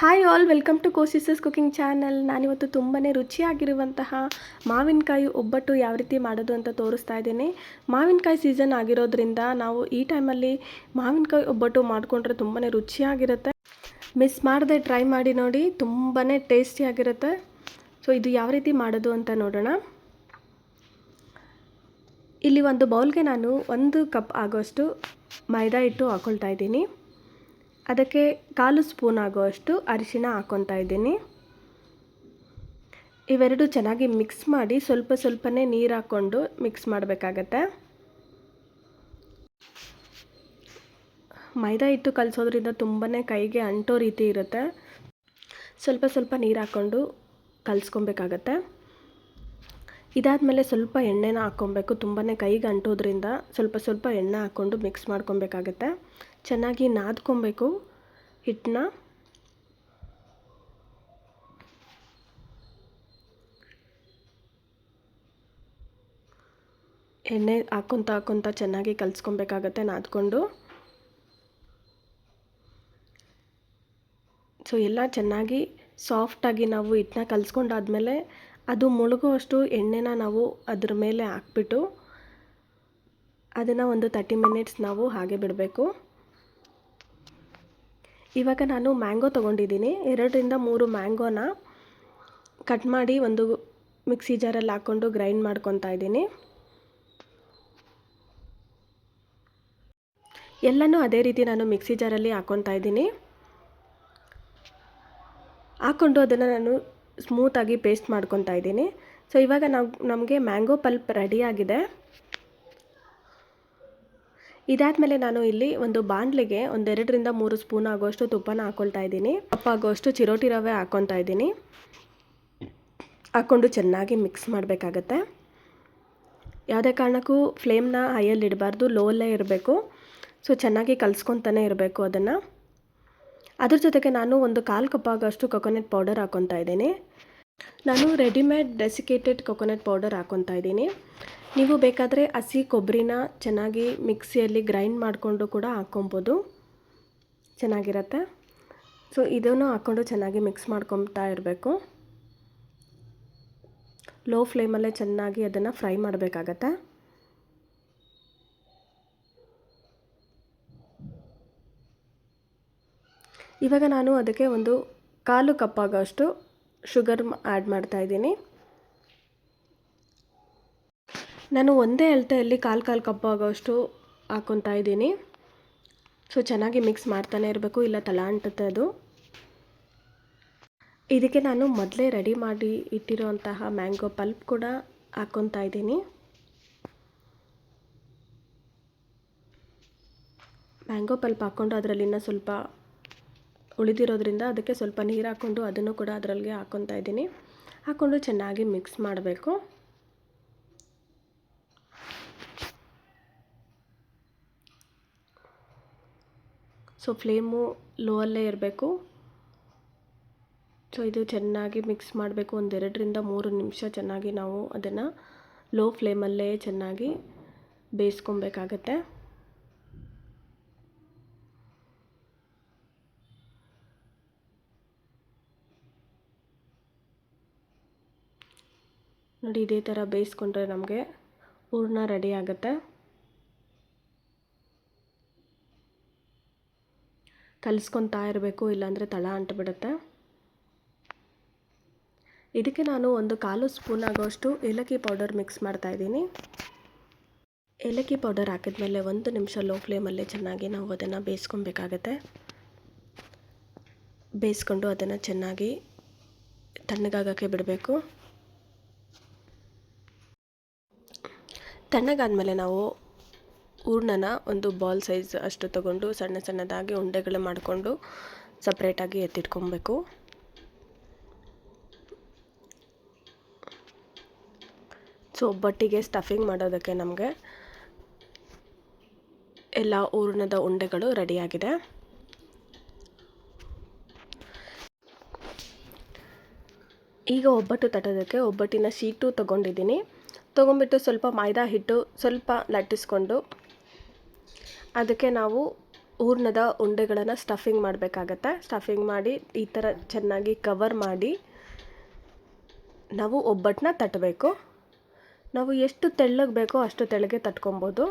Hi all, welcome to ಕೋಸಿಸಸ್ cooking channel. ನಾನಿವತ್ತು ತುಂಬಾ ರುಚಿಯಾಗಿರುವಂತಹ ಮಾವಿನಕಾಯಿ ಒಬ್ಬಟ್ಟು ಯಾವ ರೀತಿ ಮಾಡೋದು ಅಂತ ತೋರಿಸ್ತಾ ಇದ್ದೀನಿ. ಮಾವಿನಕಾಯಿ ಸೀಸನ್ ಆಗಿರೋದ್ರಿಂದ ನಾವು ಈ ಟೈಮಲ್ಲಿ ಮಾವಿನಕಾಯಿ ಒಬ್ಬಟ್ಟು ಮಾಡಿಕೊಂಡ್ರೆ ತುಂಬಾ ರುಚಿಯಾಗಿರುತ್ತೆ. ಮಿಸ್ ಮಾಡದೆ ಟ್ರೈ ಮಾಡಿ ನೋಡಿ ತುಂಬಾ ಟೇಸ್ಟಿಯಾಗಿರುತ್ತೆ ಸೊ ಇದು ಯಾವ ರೀತಿ ಮಾಡೋದು ಅಂತ ನೋಡೋಣ. ಇಲ್ಲಿ ಒಂದು ಬೌಲ್ಗೆ ನಾನು ಒಂದು ಕಪ್ ಆಗೋಷ್ಟು ಮೈದಾ ಹಿಟ್ಟು ಹಾಕ್ಕೊಳ್ತಾ ಇದ್ದೀನಿ. ಅದಕ್ಕೆ ಕಾಲು ಸ್ಪೂನ್ ಆಗುವಷ್ಟು ಅರಿಶಿಣ ಹಾಕ್ಕೊತಾ ಇದ್ದೀನಿ. ಇವೆರಡು ಚೆನ್ನಾಗಿ ಮಿಕ್ಸ್ ಮಾಡಿ ಸ್ವಲ್ಪ ಸ್ವಲ್ಪನೇ ನೀರು ಹಾಕ್ಕೊಂಡು ಮಿಕ್ಸ್ ಮಾಡಬೇಕಾಗತ್ತೆ. ಮೈದಾ ಹಿಟ್ಟು ಕಲಸೋದ್ರಿಂದ ತುಂಬಾ ಕೈಗೆ ಅಂಟೋ ರೀತಿ ಇರುತ್ತೆ. ಸ್ವಲ್ಪ ಸ್ವಲ್ಪ ನೀರು ಹಾಕ್ಕೊಂಡು ಕಲಿಸ್ಕೊಬೇಕಾಗತ್ತೆ. ಇದಾದಮೇಲೆ ಸ್ವಲ್ಪ ಎಣ್ಣೆನ ಹಾಕ್ಕೊಬೇಕು. ತುಂಬಾ ಕೈಗೆ ಅಂಟೋದ್ರಿಂದ ಸ್ವಲ್ಪ ಸ್ವಲ್ಪ ಎಣ್ಣೆ ಹಾಕ್ಕೊಂಡು ಮಿಕ್ಸ್ ಮಾಡ್ಕೊಬೇಕಾಗತ್ತೆ. ಚೆನ್ನಾಗಿ ನಾದ್ಕೊಬೇಕು. ಹಿಟ್ಟನ್ನ. ಎಣ್ಣೆ ಹಾಕ್ಕೊತ ಹಾಕ್ಕೊತ ಚೆನ್ನಾಗಿ ಕಲಿಸ್ಕೊಬೇಕಾಗತ್ತೆ ನಾದ್ಕೊಂಡು. ಸೊ, ಎಲ್ಲ ಚೆನ್ನಾಗಿ ಸಾಫ್ಟಾಗಿ ನಾವು ಹಿಟ್ಟನ್ನ ಕಲಿಸ್ಕೊಂಡಾದ್ಮೇಲೆ ಅದು ಮುಳುಗುವಷ್ಟು ಎಣ್ಣೆನ ನಾವು ಅದ್ರ ಮೇಲೆ ಹಾಕ್ಬಿಟ್ಟು ಅದನ್ನು ಒಂದು ತರ್ಟಿ ಮಿನಿಟ್ಸ್ ನಾವು ಹಾಗೆ ಬಿಡಬೇಕು. ಇವಾಗ ನಾನು ಮ್ಯಾಂಗೋ ತೊಗೊಂಡಿದ್ದೀನಿ. ಎರಡರಿಂದ ಮೂರು ಮ್ಯಾಂಗೋನ ಕಟ್ ಮಾಡಿ ಒಂದು ಮಿಕ್ಸಿ ಜಾರಲ್ಲಿ ಹಾಕ್ಕೊಂಡು ಗ್ರೈಂಡ್ ಮಾಡ್ಕೊತಾ ಇದ್ದೀನಿ. ಎಲ್ಲನೂ ಅದೇ ರೀತಿ ನಾನು ಮಿಕ್ಸಿ ಜಾರಲ್ಲಿ ಹಾಕ್ಕೊತಾ ಇದ್ದೀನಿ. ಹಾಕ್ಕೊಂಡು ಅದನ್ನು ನಾನು ಸ್ಮೂತಾಗಿ ಪೇಸ್ಟ್ ಮಾಡ್ಕೊತಾ ಇದ್ದೀನಿ. ಸೊ ಇವಾಗ ನಾವು ನಮಗೆ ಮ್ಯಾಂಗೋ ಪಲ್ಪ್ ರೆಡಿಯಾಗಿದೆ ಇದಾದಮೇಲೆ ನಾನು ಇಲ್ಲಿ ಒಂದು ಬಾಣಲೆಗೆ ಒಂದೆರಡರಿಂದ ಮೂರು ಸ್ಪೂನ್ ಆಗೋಷ್ಟು ತುಪ್ಪನ ಹಾಕೊಳ್ತಾ ಇದ್ದೀನಿ. ತುಪ್ಪ ಆಗೋಷ್ಟು ಚಿರೋಟಿ ರವೆ ಹಾಕ್ಕೊತಾ ಇದ್ದೀನಿ. ಹಾಕ್ಕೊಂಡು ಚೆನ್ನಾಗಿ ಮಿಕ್ಸ್ ಮಾಡಬೇಕಾಗತ್ತೆ. ಯಾವುದೇ ಕಾರಣಕ್ಕೂ ಫ್ಲೇಮ್ನ ಹೈಯಲ್ಲಿ ಇಡಬಾರ್ದು ಲೋಲ್ಲೇ ಇರಬೇಕು. ಸೊ ಚೆನ್ನಾಗಿ ಕಲಿಸ್ಕೊತಾನೆ ಇರಬೇಕು ಅದನ್ನು. ಅದ್ರ ಜೊತೆಗೆ ನಾನು ಒಂದು ಕಾಲು ಆಗೋಷ್ಟು ಕೊಕೊನಟ್ ಪೌಡರ್ ಹಾಕ್ಕೊತಾ ಇದ್ದೀನಿ. ನಾನು ರೆಡಿಮೇಡ್ ಡೆಸಿಕೇಟೆಡ್ ಕೊಕೊನಟ್ ಪೌಡರ್ ಹಾಕ್ಕೊತಾ ಇದ್ದೀನಿ. ನೀವು ಬೇಕಾದರೆ ಹಸಿ ಕೊಬ್ಬರಿನ ಚೆನ್ನಾಗಿ ಮಿಕ್ಸಿಯಲ್ಲಿ ಗ್ರೈಂಡ್ ಮಾಡಿಕೊಂಡು ಕೂಡ ಹಾಕ್ಕೊಬೋದು. ಚೆನ್ನಾಗಿರತ್ತೆ. ಸೊ ಇದನ್ನು ಹಾಕ್ಕೊಂಡು ಚೆನ್ನಾಗಿ ಮಿಕ್ಸ್ ಮಾಡ್ಕೊತಾ ಇರಬೇಕು. ಲೋ ಫ್ಲೇಮಲ್ಲೇ ಚೆನ್ನಾಗಿ ಅದನ್ನು ಫ್ರೈ ಮಾಡಬೇಕಾಗತ್ತೆ. ಇವಾಗ ನಾನು ಅದಕ್ಕೆ ಒಂದು ಕಾಲು ಕಪ್ಪಾಗೋಷ್ಟು ಶುಗರ್ ಆ್ಯಡ್ ಮಾಡ್ತಾ ಇದ್ದೀನಿ. ನಾನು ಒಂದೇ ಅಳತೆಯಲ್ಲಿ ಕಾಲು ಕಾಲು ಕಪ್ ಆಗೋಷ್ಟು ಹಾಕೊತಾ ಇದ್ದೀನಿ. ಸೊ ಚೆನ್ನಾಗಿ ಮಿಕ್ಸ್ ಮಾಡ್ತಾನೆ ಇರಬೇಕು, ಇಲ್ಲ ತಳ ಅಂಟುತ್ತೆ ಅದು. ಇದಕ್ಕೆ ನಾನು ಮೊದಲೇ ರೆಡಿ ಮಾಡಿ ಇಟ್ಟಿರೋಂತಹ ಮ್ಯಾಂಗೋ ಪಲ್ಪ್ ಕೂಡ ಹಾಕ್ಕೊತಾ ಇದ್ದೀನಿ. ಮ್ಯಾಂಗೋ ಪಲ್ಪ್ ಹಾಕ್ಕೊಂಡು ಅದರಲ್ಲಿ ಇನ್ನೂ ಸ್ವಲ್ಪ ಉಳಿದಿರೋದ್ರಿಂದ ಅದಕ್ಕೆ ಸ್ವಲ್ಪ ನೀರು ಹಾಕ್ಕೊಂಡು ಅದನ್ನು ಕೂಡ ಅದರಲ್ಲಿ ಹಾಕ್ಕೊತಾ ಇದ್ದೀನಿ. ಹಾಕ್ಕೊಂಡು ಚೆನ್ನಾಗಿ ಮಿಕ್ಸ್ ಮಾಡಬೇಕು. ಸೊ ಫ್ಲೇಮು ಲೋ ಅಲ್ಲೇ ಇರಬೇಕು. ಸೊ ಇದು ಚೆನ್ನಾಗಿ ಮಿಕ್ಸ್ ಮಾಡಬೇಕು. ಒಂದೆರಡರಿಂದ ಮೂರು ನಿಮಿಷ ಚೆನ್ನಾಗಿ ನಾವು ಅದನ್ನು ಲೋ ಫ್ಲೇಮಲ್ಲೇ ಚೆನ್ನಾಗಿ ಬೇಯಿಸ್ಕೊಬೇಕಾಗತ್ತೆ. ನೋಡಿ, ಇದೇ ಥರ ಬೇಯಿಸ್ಕೊಂಡ್ರೆ ನಮಗೆ ಹೂರ್ಣ ರೆಡಿ ಆಗುತ್ತೆ. ಕಲಿಸ್ಕೊತಾ ಇರಬೇಕು, ಇಲ್ಲಾಂದರೆ ತಳ ಅಂಟುಬಿಡುತ್ತೆ ಇದಕ್ಕೆ ನಾನು ಒಂದು ಕಾಲು ಸ್ಪೂನ್ ಆಗೋಷ್ಟು ಏಲಕ್ಕಿ ಪೌಡರ್ ಮಿಕ್ಸ್ ಮಾಡ್ತಾ ಇದ್ದೀನಿ. ಏಲಕ್ಕಿ ಪೌಡರ್ ಹಾಕಿದ್ಮೇಲೆ ಒಂದು ನಿಮಿಷ ಲೋ ಫ್ಲೇಮಲ್ಲಿ ಚೆನ್ನಾಗಿ ನಾವು ಅದನ್ನು ಬೇಯಿಸ್ಕೊಬೇಕಾಗತ್ತೆ. ಬೇಯಿಸ್ಕೊಂಡು ಅದನ್ನು ಚೆನ್ನಾಗಿ ತಣ್ಣಗಾಗೋಕ್ಕೆ ಬಿಡಬೇಕು. ತಣ್ಣಗಾದ್ಮೇಲೆ ನಾವು ಹೂರ್ಣನ ಒಂದು ಬಾಲ್ ಸೈಜ್ ಅಷ್ಟು ತಗೊಂಡು ಸಣ್ಣ ಸಣ್ಣದಾಗಿ ಉಂಡೆಗಳು ಮಾಡಿಕೊಂಡು ಸಪ್ರೇಟಾಗಿ ಎತ್ತಿಟ್ಕೊಬೇಕು. ಸೊ, ಒಬ್ಬಟ್ಟಿಗೆ ಸ್ಟಫಿಂಗ್ ಮಾಡೋದಕ್ಕೆ ನಮಗೆ ಎಲ್ಲ ಹೂರ್ಣದ ಉಂಡೆಗಳು ರೆಡಿಯಾಗಿದೆ. ಈಗ ಒಬ್ಬಟ್ಟು ತಟ್ಟೋದಕ್ಕೆ ಒಬ್ಬಟ್ಟಿನ ಶೀಟು ತೊಗೊಂಡಿದ್ದೀನಿ. ತೊಗೊಂಬಿಟ್ಟು ಸ್ವಲ್ಪ ಮೈದಾ ಹಿಟ್ಟು ಸ್ವಲ್ಪ ಲಟ್ಟಿಸ್ಕೊಂಡು ಅದಕ್ಕೆ ನಾವು ಹೂರ್ಣದ ಉಂಡೆಗಳನ್ನು ಸ್ಟಫಿಂಗ್ ಮಾಡಬೇಕಾಗತ್ತೆ. ಸ್ಟಫಿಂಗ್ ಮಾಡಿ ಈ ಥರ ಚೆನ್ನಾಗಿ ಕವರ್ ಮಾಡಿ ನಾವು ಒಬ್ಬಟ್ಟನ್ನ ತಟ್ಟಬೇಕು ನಾವು ಎಷ್ಟು ತೆಳ್ಳಗೆ ಬೇಕೋ ಅಷ್ಟು ತೆಳ್ಳಗೆ ತಟ್ಕೊಬೋದು.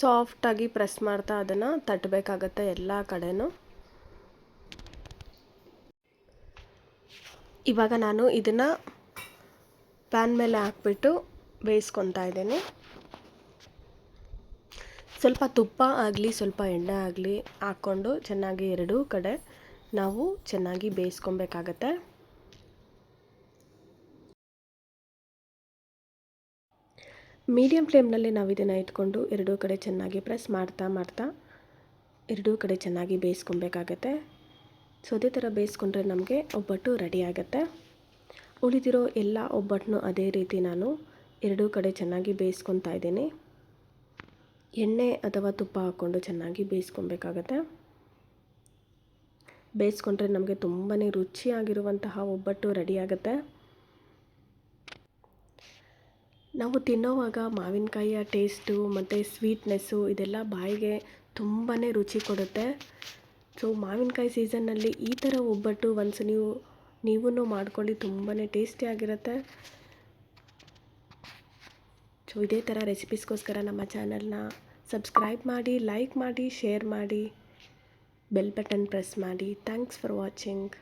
ಸಾಫ್ಟಾಗಿ ಪ್ರೆಸ್ ಮಾಡ್ತಾ ಅದನ್ನು ತಟ್ಟಬೇಕಾಗತ್ತೆ ಎಲ್ಲ ಕಡೆನೂ. ಇವಾಗ ನಾನು ಇದನ್ನು ಪ್ಯಾನ್ ಮೇಲೆ ಹಾಕ್ಬಿಟ್ಟು ಬೇಯಿಸ್ಕೊತಾ ಇದ್ದೀನಿ. ಸ್ವಲ್ಪ ತುಪ್ಪ ಆಗಲಿ, ಸ್ವಲ್ಪ ಎಣ್ಣೆ ಆಗಲಿ ಹಾಕ್ಕೊಂಡು ಚೆನ್ನಾಗಿ ಎರಡೂ ಕಡೆ ನಾವು ಚೆನ್ನಾಗಿ ಬೇಯಿಸ್ಕೊಬೇಕಾಗತ್ತೆ. ಮೀಡಿಯಂ ಫ್ಲೇಮ್ನಲ್ಲಿ ನಾವು ಇದನ್ನು ಇಟ್ಕೊಂಡು ಎರಡೂ ಕಡೆ ಚೆನ್ನಾಗಿ ಪ್ರೆಸ್ ಮಾಡ್ತಾ ಮಾಡ್ತಾ ಎರಡೂ ಕಡೆ ಚೆನ್ನಾಗಿ ಬೇಯಿಸ್ಕೊಬೇಕಾಗತ್ತೆ. ಸೊ, ಅದೇ ಥರ ಬೇಯಿಸ್ಕೊಂಡ್ರೆ ನಮಗೆ ಒಬ್ಬಟ್ಟು ರೆಡಿ ಆಗುತ್ತೆ. ಉಳಿದಿರೋ ಎಲ್ಲ ಒಬ್ಬಟ್ಟನ್ನು ಅದೇ ರೀತಿ ನಾನು ಎರಡೂ ಕಡೆ ಚೆನ್ನಾಗಿ ಬೇಯಿಸ್ಕೊತಾ ಇದ್ದೀನಿ. ಎಣ್ಣೆ ಅಥವಾ ತುಪ್ಪ ಹಾಕ್ಕೊಂಡು ಚೆನ್ನಾಗಿ ಬೇಯಿಸ್ಕೊಬೇಕಾಗತ್ತೆ. ಬೇಯಿಸ್ಕೊಂಡ್ರೆ ನಮಗೆ ತುಂಬಾ ರುಚಿಯಾಗಿರುವಂತಹ ಒಬ್ಬಟ್ಟು ರೆಡಿ ಆಗುತ್ತೆ ನಾವು ತಿನ್ನೋವಾಗ ಮಾವಿನಕಾಯಿಯ ಟೇಸ್ಟು ಮತ್ತು ಸ್ವೀಟ್ನೆಸ್ಸು ಇದೆಲ್ಲ ಬಾಯಿಗೆ ತುಂಬಾ ರುಚಿ ಕೊಡುತ್ತೆ. ಸೊ ಮಾವಿನಕಾಯಿ ಸೀಸನ್ನಲ್ಲಿ ಈ ಥರ ಒಬ್ಬಟ್ಟು ಒನ್ಸ್ ನೀವು ನೀವೂ ಮಾಡ್ಕೊಳ್ಳಿ ತುಂಬಾ ಟೇಸ್ಟಿಯಾಗಿರುತ್ತೆ ಸೊ ಇದೇ ಥರ ರೆಸಿಪೀಸ್ಗೋಸ್ಕರ ನಮ್ಮ ಚಾನಲ್ನ ಸಬ್ಸ್ಕ್ರೈಬ್ ಮಾಡಿ, ಲೈಕ್ ಮಾಡಿ, ಶೇರ್ ಮಾಡಿ, ಬೆಲ್ ಬಟನ್ ಪ್ರೆಸ್ ಮಾಡಿ. Thanks for watching.